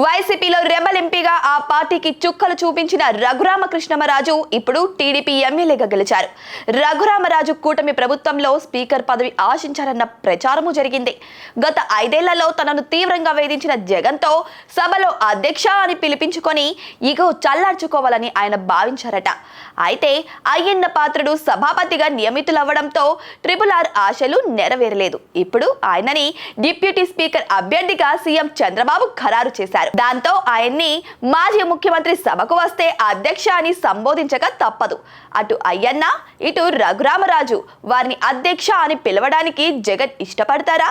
వైసీపీలో రెబల్ ఎంపీగా ఆ పార్టీకి చుక్కలు చూపించిన రఘురామకృష్ణమరాజు ఇప్పుడు టీడీపీ ఎమ్మెల్యేగా గెలిచారు. రఘురామరాజు కూటమి ప్రభుత్వంలో స్పీకర్ పదవి ఆశించారన్న ప్రచారము జరిగింది. గత ఐదేళ్ళలో తనను తీవ్రంగా వేధించిన జగన్తో సభలో అధ్యక్ష అని పిలిపించుకొని ఇగో చల్లార్చుకోవాలని ఆయన భావించారట. అయితే అయ్యన్న పాత్రుడు సభాపతిగా నియమితులవ్వడంతో ట్రిపుల్ ఆర్ ఆశలు నెరవేరలేదు. ఇప్పుడు ఆయనని డిప్యూటీ స్పీకర్ అభ్యర్థిగా సీఎం చంద్రబాబు ఖరారు చేశారు. దాంతో ఆయన్ని మాజీ ముఖ్యమంత్రి సభకు వస్తే అధ్యక్ష అని సంబోధించక తప్పదు. అటు అయ్యన్న ఇటు రఘురామరాజు వారిని అధ్యక్ష అని పిలవడానికి జగన్ ఇష్టపడతారా?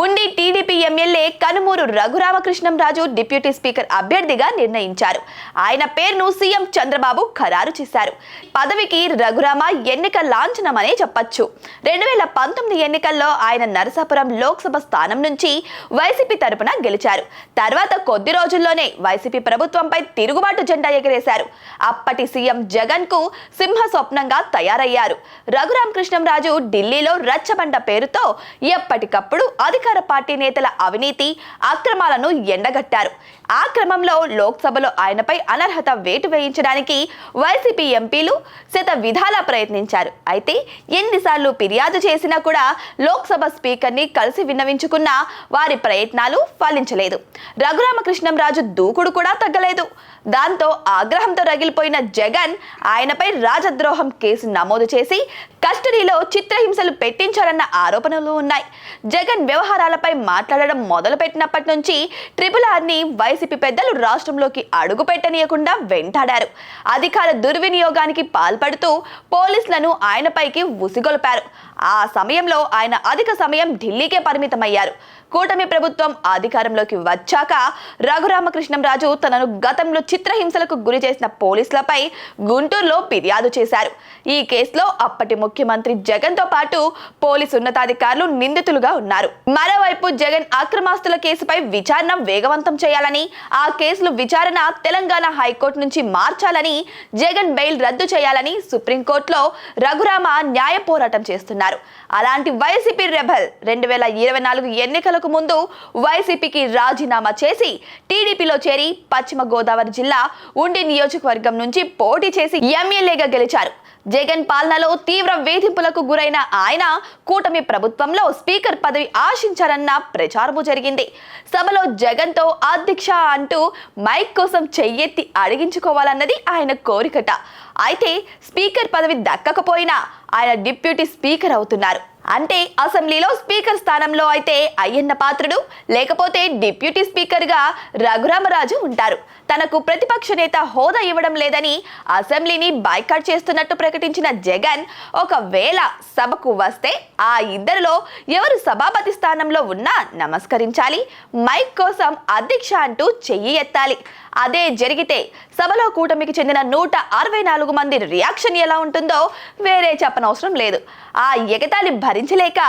Undi TDP MLA Kanumuru Raghuramakrishnamraju deputy speaker అభ్యర్థిగా నిర్ణయించారు. ఆయన పేరును సీఎం చంద్రబాబు ఖరారు చేశారు. పదవికి రఘురామ ఎన్నిక లాంఛనమనే చెప్పొచ్చు. రెండు వేల పంతొమ్మిది ఎన్నికల్లో ఆయన నరసాపురం లోక్సభ స్థానం నుంచి వైసీపీ తరపున గెలిచారు. తర్వాత కొద్ది రోజుల్లోనే వైసీపీ ప్రభుత్వంపై తిరుగుబాటు జెండా ఎగరేశారు. అప్పటి సీఎం జగన్కు సింహ స్వప్నంగా తయారయ్యారు రఘురామకృష్ణంరాజు ఢిల్లీలో రచ్చబండ పేరుతో ఎప్పటికప్పుడు అధికార పార్టీ నేతల అవినీతి అక్రమాలను ఎండగట్టారు. ఆ క్రమంలో లోక్సభలో ఆయనపై అనర్హత వేటు వేయించడానికి వైసీపీ ఎంపీలు శత విధాలా ప్రయత్నించారు. అయితే ఎన్నిసార్లు ఫిర్యాదు చేసినా కూడా లోక్సభ స్పీకర్ని కలిసి విన్నవించుకున్న వారి ప్రయత్నాలు ఫలించలేదు. రఘురామకృష్ణంరాజు దూకుడు కూడా తగ్గలేదు. దాంతో ఆగ్రహంతో రగిలిపోయిన జగన్ ఆయనపై రాజద్రోహం కేసు నమోదు చేసి కస్టడీలో చిత్రహింసలు పెట్టించారన్న ఆరోపణలు ఉన్నాయి. జగన్ వ్యవహారం వ్యవహారాలపై మాట్లాడడం మొదలుపెట్టినప్పటి నుంచి ట్రిపుల్ ఆర్ని వైసీపీ పెద్దలు రాష్ట్రంలోకి అడుగు పెట్టనీయకుండా వెంటాడారు. అధికార దుర్వినియోగానికి పాల్పడుతూ పోలీసులను ఆయనపైకి ఉసిగొల్పారు. ఆ సమయంలో ఆయన అధిక సమయం ఢిల్లీకే పరిమితమయ్యారు. కూటమి ప్రభుత్వం అధికారంలోకి వచ్చాక రఘురామకృష్ణంరాజు తనను గతంలో చిత్రహింసలకు గురి చేసిన పోలీసులపై గుంటూరులో ఫిర్యాదు చేశారు. ఈ కేసులో అప్పటి ముఖ్యమంత్రి జగన్తో పాటు పోలీసు ఉన్నతాధికారులు నిందితులుగా ఉన్నారు. మరోవైపు జగన్ అక్రమాస్తుల కేసుపై విచారణ వేగవంతం చేయాలని ఆ కేసులు విచారణ తెలంగాణ హైకోర్టు నుంచి మార్చాలని జగన్ బెయిల్ రద్దు చేయాలని సుప్రీంకోర్టులో రఘురామ న్యాయ పోరాటం చేస్తున్నారు. అలాంటి వైసీపీ రెబల్ రెండు వేల ఇరవై నాలుగు ఎన్నికలకు ముందు వైసీపీకి రాజీనామా చేసి టీడీపీలో చేరి పశ్చిమ గోదావరి జిల్లా ఉండి నియోజకవర్గం నుంచి పోటీ చేసి ఎమ్మెల్యేగా గెలిచారు. జగన్ పాలనలో తీవ్ర వేధింపులకు గురైన ఆయన కూటమి ప్రభుత్వంలో స్పీకర్ పదవి ఆశించారన్న ప్రచారము జరిగింది. సభలో జగన్తో అధ్యక్ష అంటూ మైక్ కోసం చెయ్యెత్తి అడిగించుకోవాలన్నది ఆయన కోరికట. అయితే స్పీకర్ పదవి దక్కకపోయినా ఆయన డిప్యూటీ స్పీకర్ అవుతున్నారు. అంటే అసెంబ్లీలో స్పీకర్ స్థానంలో అయితే అయ్యన్న పాత్రుడు లేకపోతే డిప్యూటీ స్పీకర్గా రఘురామరాజు ఉంటారు. తనకు ప్రతిపక్ష నేత హోదా ఇవ్వడం లేదని అసెంబ్లీని బైకాట్ చేస్తున్నట్టు ప్రకటించిన జగన్ ఒకవేళ సభకు వస్తే ఆ ఇద్దరిలో ఎవరు సభాపతి స్థానంలో ఉన్నా నమస్కరించాలి. మైక్ కోసం అధ్యక్ష అంటూ చెయ్యి ఎత్తాలి. అదే జరిగితే సభలో కూటమికి చెందిన నూట అరవై నాలుగు మంది రియాక్షన్ ఎలా ఉంటుందో వేరే చెప్పనవసరం లేదు. ఆ ఎగతాళి భరి భరించలేక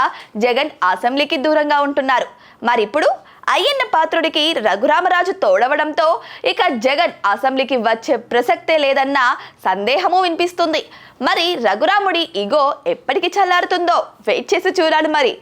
జగన్ అసెంబ్లీకి దూరంగా ఉంటున్నారు. మరిప్పుడు అయ్యన్న పాత్రుడికి రఘురామరాజు తోడవడంతో ఇక జగన్ అసెంబ్లీకి వచ్చే ప్రసక్తే లేదన్న సందేహము వినిపిస్తుంది. మరి రఘురాముడి ఇగో ఎప్పటికి చల్లారుతుందో వెయిట్ చేసి చూడాలి మరి.